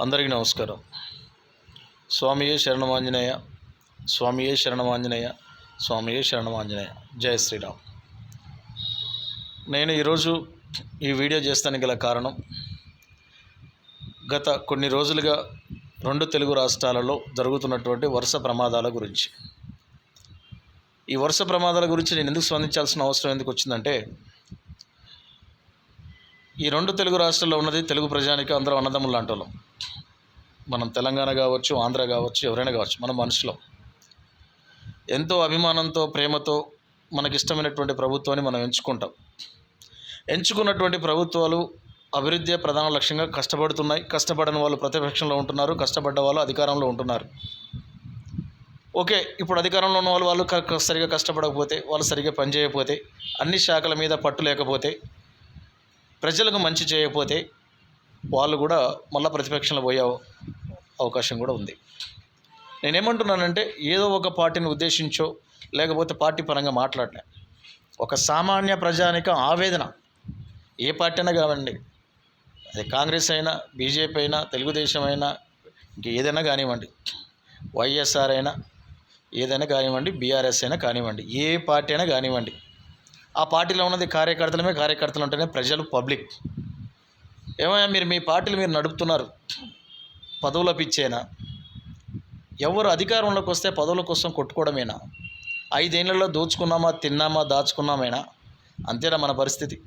అందరికీ నమస్కారం. స్వామియే శరణమాంజనేయ స్వామియే శరణమాంజనేయ స్వామియే శరణమాంజనేయ. జయ శ్రీరామ్. నేను ఈరోజు ఈ వీడియో చేస్తానికి గల కారణం గత కొన్ని రోజులుగా రెండు తెలుగు రాష్ట్రాలలో జరుగుతున్నటువంటి వరుస ప్రమాదాల గురించి. ఈ వరుస ప్రమాదాల గురించి నేను ఎందుకు స్పందించాల్సిన అవసరం ఎందుకు వచ్చిందంటే ఈ రెండు తెలుగు రాష్ట్రాల్లో ఉన్నది తెలుగు ప్రజానికి అందరూ అన్నదమ్ములు లాంటి వాళ్ళం మనం తెలంగాణ కావచ్చు ఆంధ్ర కావచ్చు ఎవరైనా కావచ్చు మన మనుషులం. ఎంతో అభిమానంతో ప్రేమతో మనకిష్టమైనటువంటి ప్రభుత్వాన్ని మనం ఎంచుకుంటాం. ఎంచుకున్నటువంటి ప్రభుత్వాలు అభివృద్ధి ప్రధాన లక్ష్యంగా కష్టపడుతున్నాయి. కష్టపడని వాళ్ళు ప్రతిపక్షంలో ఉంటున్నారు కష్టపడ్డ వాళ్ళు అధికారంలో ఉంటున్నారు. ఓకే ఇప్పుడు అధికారంలో ఉన్న వాళ్ళు వాళ్ళు సరిగా కష్టపడకపోతే వాళ్ళు సరిగా పనిచేయకపోతే అన్ని శాఖల మీద పట్టు లేకపోతే ప్రజలకు మంచి చేయకపోతే వాళ్ళు కూడా మళ్ళీ ప్రతిపక్షంలో పోయే అవకాశం కూడా ఉంది. నేనేమంటున్నానంటే ఏదో ఒక పార్టీని ఉద్దేశించో లేకపోతే పార్టీ పరంగా మాట్లాడలే. ఒక సామాన్య ప్రజానిక ఆవేదన ఏ పార్టీ అయినా కావండి. అది కాంగ్రెస్ అయినా బీజేపీ అయినా తెలుగుదేశం అయినా ఇంక ఏదైనా కానివ్వండి. వైఎస్ఆర్ అయినా ఏదైనా కానివ్వండి బీఆర్ఎస్ అయినా కానివ్వండి ఏ పార్టీ అయినా కానివ్వండి. ఆ పార్టీలో ఉన్నది కార్యకర్తలమే కార్యకర్తలు ఉంటేనే ప్రజలు పబ్లిక్. ఏమయ్యా మీరు మీ పార్టీలు మీరు నడుపుతున్నారు. పదవుల పిచ్చేనా? ఎవరు అధికారంలోకి వస్తే పదవుల కోసం కొట్టుకోవడమేనా? ఐదేళ్ళలో దోచుకున్నామా తిన్నామా దాచుకున్నామేనా? అంతేనా మన పరిస్థితి?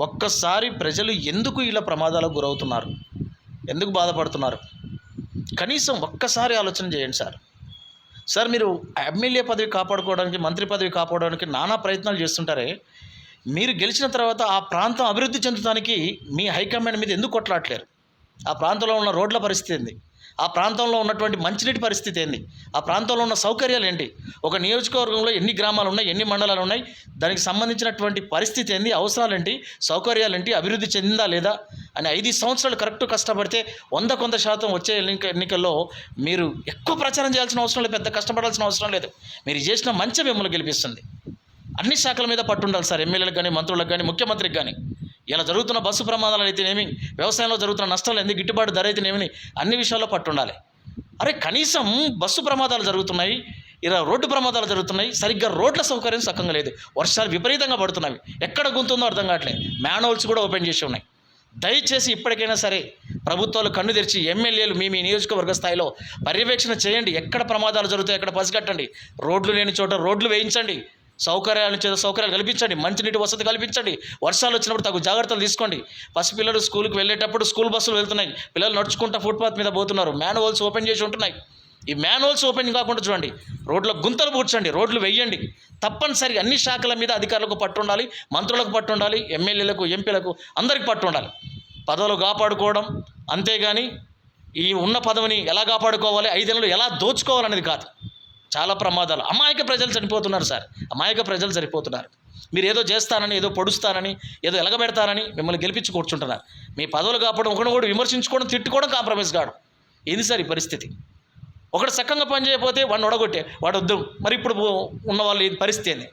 ఒక్కసారి ప్రజలు ఎందుకు ఇలా ప్రమాదాలకు గురవుతున్నారు? ఎందుకు బాధపడుతున్నారు? కనీసం ఒక్కసారి ఆలోచన చేయండి సార్. సార్ మీరు ఎమ్మెల్యే పదవి కాపాడుకోవడానికి మంత్రి పదవి కాపాడడానికి నానా ప్రయత్నాలు చేస్తుంటారే. మీరు గెలిచిన తర్వాత ఆ ప్రాంతం అభివృద్ధి చెందడానికి మీ హైకమాండ్ మీద ఎందుకు కొట్లాడలేరు ఆ ప్రాంతంలో ఉన్న రోడ్ల పరిస్థితి ఏంది? ఆ ప్రాంతంలో ఉన్నటువంటి మంచినీటి పరిస్థితి ఏంది? ఆ ప్రాంతంలో ఉన్న సౌకర్యాలు ఏంటి? ఒక నియోజకవర్గంలో ఎన్ని గ్రామాలు ఉన్నాయి ఎన్ని మండలాలు ఉన్నాయి దానికి సంబంధించినటువంటి పరిస్థితి ఏంది అవసరాలు ఏంటి సౌకర్యాలు ఏంటి అభివృద్ధి చెందిందా లేదా అని ఐదు సంవత్సరాలు కరెక్ట్ కష్టపడితే వంద కొంత శాతం వచ్చే ఎన్నిక ఎన్నికల్లో మీరు ఎక్కువ ప్రచారం చేయాల్సిన అవసరం లేదు పెద్ద కష్టపడాల్సిన అవసరం లేదు. మీరు చేసిన మంచి మిమ్మల్ని గెలిపిస్తుంది. అన్ని శాఖల మీద పట్టుండాలి సార్ ఎమ్మెల్యేలకు కానీ మంత్రులకు కానీ ముఖ్యమంత్రికి కానీ ఇలా జరుగుతున్న బస్సు ప్రమాదాలు అయితేనేమి వ్యవసాయంలో జరుగుతున్న నష్టాలు ఎందుకు గిట్టుబాటు ధర అయితేనేమి అన్ని విషయాల్లో పట్టుండాలి. అరే కనీసం బస్సు ప్రమాదాలు జరుగుతున్నాయి ఇలా రోడ్డు ప్రమాదాలు జరుగుతున్నాయి సరిగ్గా రోడ్ల సౌకర్యం సక్కంగా లేదు. వర్షాలు విపరీతంగా పడుతున్నాయి. ఎక్కడ గుంతుందో అర్థం కావట్లేదు. మ్యాన్హోల్స్ కూడా ఓపెన్ చేసి ఉన్నాయి. దయచేసి ఇప్పటికైనా సరే ప్రభుత్వాలు కన్ను తెరిచి ఎమ్మెల్యేలు మీ మీ నియోజకవర్గ స్థాయిలో పర్యవేక్షణ చేయండి. ఎక్కడ ప్రమాదాలు జరుగుతాయి ఎక్కడ పసిగట్టండి. రోడ్లు లేని చోట రోడ్లు వేయించండి. సౌకర్యాలు చేత సౌకర్యాలు కల్పించండి. మంచినీటి వసతి కల్పించండి. వర్షాలు వచ్చినప్పుడు తగు జాగ్రత్తలు తీసుకోండి. పసిపిల్లలు స్కూల్కి వెళ్ళేటప్పుడు స్కూల్ బస్సులు వెళ్తున్నాయి. పిల్లలు నడుచుకుంటా ఫుట్పాత్ మీద పోతున్నారు. మ్యాన్హోల్స్ ఓపెన్ చేసి ఉంటున్నాయి. ఈ మ్యాన్హోల్స్ ఓపెన్ కాకుండా చూడండి. రోడ్ల గుంతలు పూడ్చండి. రోడ్లు వెయ్యండి. తప్పనిసరి అన్ని శాఖల మీద అధికారులకు పట్టు ఉండాలి. మంత్రులకు పట్టు ఉండాలి. ఎమ్మెల్యేలకు ఎంపీలకు అందరికి పట్టు ఉండాలి. పదవులు కాపాడుకోవడం అంతేగాని ఈ ఉన్న పదవిని ఎలా కాపాడుకోవాలి? ఐదేళ్ళు ఎలా దోచుకోవాలనేది కాదు. చాలా ప్రమాదాలు. అమాయక ప్రజలు చనిపోతున్నారు సార్. అమాయక ప్రజలు సరిపోతున్నారు మీరు ఏదో చేస్తానని ఏదో పొడుస్తానని ఏదో ఎలగబెడతానని మిమ్మల్ని గెలిపించి కూర్చుంటున్నారు. మీ పదవులు కాపాడడం ఒకటి కూడా విమర్శించుకోవడం తిట్టుకోవడం కాంప్రమైజ్ కావడం. ఏంది సార్ ఈ పరిస్థితి? ఒకడు సక్కంగా పని చేయకపోతే వాడిని ఒడగొట్టే వాడు వద్దు. మరి ఇప్పుడు ఉన్న వాళ్ళు పరిస్థితి ఏంది?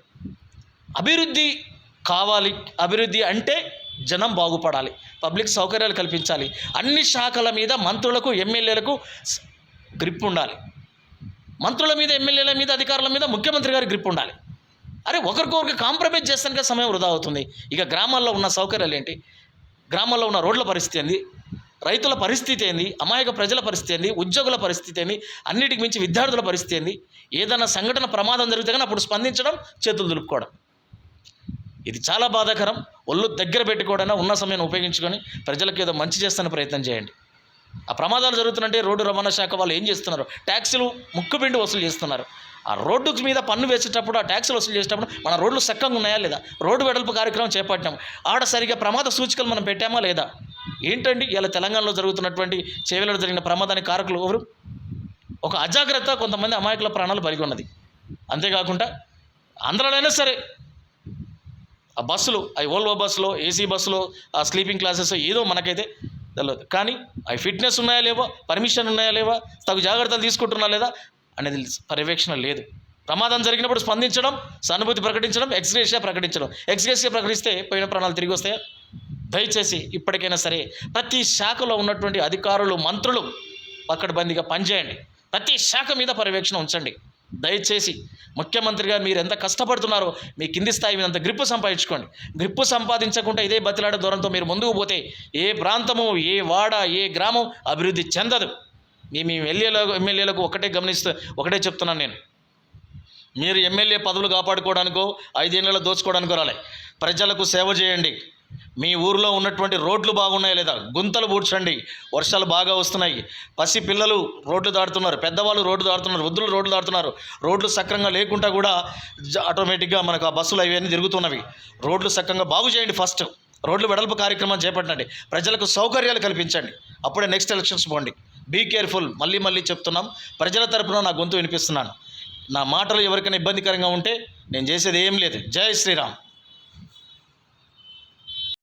అభివృద్ధి కావాలి. అభివృద్ధి అంటే జనం బాగుపడాలి. పబ్లిక్ సౌకర్యాలు కల్పించాలి. అన్ని శాఖల మీద మంత్రులకు ఎమ్మెల్యేలకు గ్రిప్ ఉండాలి. మంత్రుల మీద ఎమ్మెల్యేల మీద అధికారుల మీద ముఖ్యమంత్రి గారి గ్రిప్ ఉండాలి. అరే ఒకరికొకరికి కాంప్రమైజ్ చేస్తానికే సమయం వృధా అవుతుంది. ఇక గ్రామాల్లో ఉన్న సౌకర్యాలు ఏంటి? గ్రామాల్లో ఉన్న రోడ్ల పరిస్థితి ఏంది? రైతుల పరిస్థితి ఏంది? అమాయక ప్రజల పరిస్థితి ఏంది? ఉద్యోగుల పరిస్థితి ఏంది? అన్నిటికి మించి విద్యార్థుల పరిస్థితి ఏంది? ఏదైనా సంఘటన ప్రమాదం జరిగితే కానీ అప్పుడు స్పందించడం చేతులు దులుపుకోవడం. ఇది చాలా బాధాకరం. ఒళ్ళు దగ్గర పెట్టుకోవడానికి ఉన్న సమయాన్ని ఉపయోగించుకొని ప్రజలకు ఏదో మంచి చేస్తున్న ప్రయత్నం చేయండి. ఆ ప్రమాదాలు జరుగుతుంటే రోడ్డు రవాణా శాఖ వాళ్ళు ఏం చేస్తున్నారు? ట్యాక్సీలు ముక్కుపిండి వసూలు చేస్తున్నారు. ఆ రోడ్డు మీద పన్ను వేసేటప్పుడు ఆ ట్యాక్సీలు వసూలు చేసేటప్పుడు మన రోడ్లు సక్కంగా ఉన్నాయా లేదా? రోడ్డు వెడల్పు కార్యక్రమం చేపట్టాం ఆడ సరిగా ప్రమాద సూచికలు మనం పెట్టామా లేదా? ఏంటండి ఇలా తెలంగాణలో జరుగుతున్నటువంటి చేవెలలో జరిగిన ప్రమాదానికి కారకులు ఎవరు? ఒక అజాగ్రత్త కొంతమంది అమాయకుల ప్రాణాలు బలిగి ఉన్నది. అంతేకాకుండా ఆంధ్రాలోనే సరే ఆ బస్సులు ఆ ఓల్వో బస్సులో ఏసీ బస్సులో ఆ స్లీపింగ్ క్లాసెస్ ఏదో మనకైతే తెలియదు కానీ అవి ఫిట్నెస్ ఉన్నాయా లేవా పర్మిషన్ ఉన్నాయా లేవా తగు జాగ్రత్తలు తీసుకుంటున్నా లేదా అనేది పర్యవేక్షణ లేదు. ప్రమాదం జరిగినప్పుడు స్పందించడం సానుభూతి ప్రకటించడం ఎక్స్గ్రేషియా ప్రకటించడం. ఎక్స్గ్రేషియా ప్రకటిస్తే పోయిన ప్రాణాలు తిరిగి వస్తాయా? దయచేసి ఇప్పటికైనా సరే ప్రతి శాఖలో ఉన్నటువంటి అధికారులు మంత్రులు పక్కడబందిగా పనిచేయండి. ప్రతి శాఖ మీద పర్యవేక్షణ ఉంచండి. దయచేసి ముఖ్యమంత్రి గారు మీరు ఎంత కష్టపడుతున్నారో మీ కింది స్థాయి మీద అంత గ్రిప్పు సంపాదించుకోండి. గ్రిప్పు సంపాదించకుండా ఇదే బతిలాడ దూరంతో మీరు ముందుకు పోతే ఏ ప్రాంతము ఏ వాడ ఏ గ్రామం అభివృద్ధి చెందదు. మీ మీ ఎమ్మెల్యేలకు ఎమ్మెల్యేలకు ఒకటే గమనిస్తూ ఒకటే చెప్తున్నాను నేను. మీరు ఎమ్మెల్యే పదవులు కాపాడుకోవడానికో ఐదేళ్ళలో దోచుకోవడానికో రాలే. ప్రజలకు సేవ చేయండి. మీ ఊరిలో ఉన్నటువంటి రోడ్లు బాగున్నాయా లేదా? గుంతలు పూడ్చండి. వర్షాలు బాగా వస్తున్నాయి. పసి పిల్లలు రోడ్లు దాటుతున్నారు. పెద్దవాళ్ళు రోడ్లు దాటుతున్నారు. వృద్ధులు రోడ్లు దాటుతున్నారు. రోడ్లు సక్రంగా లేకుండా కూడా ఆటోమేటిక్గా మనకు ఆ బస్సులు అవన్నీ తిరుగుతున్నవి. రోడ్లు సక్రంగా బాగు చేయండి ఫస్ట్. రోడ్లు వెడల్పు కార్యక్రమం చేపట్టండి. ప్రజలకు సౌకర్యాలు కల్పించండి. అప్పుడే నెక్స్ట్ ఎలక్షన్స్ పోండి. Be careful. మళ్ళీ మళ్ళీ చెప్తున్నాం. ప్రజల తరపున నా గొంతు వినిపిస్తున్నాను. నా మాటలు ఎవరికైనా ఇబ్బందికరంగా ఉంటే నేను చేసేది ఏం లేదు. జై శ్రీరామ్.